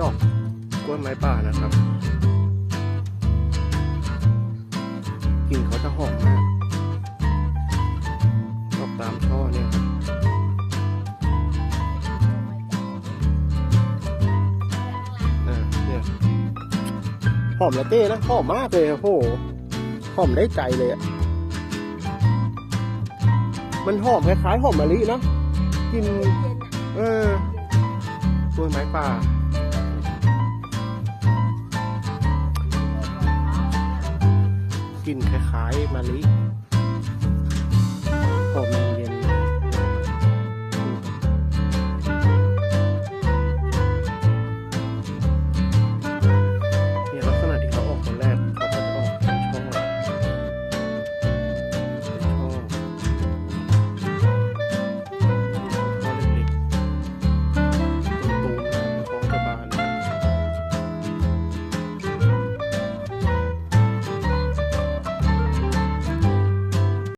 ดอกกล้วยไม้ป่านะครับกลิ่นเขาจะหอมมากดอกตามช่อเนี่ยเนี่ยหอมละเต้นะหอมมากเลยโอ้โหหอมได้ใจเลยอะมันหอมคล้ายๆหอมมะลินะกิน เออกล้วยไม้ป่า กลิ่นคล้ายๆมะลิ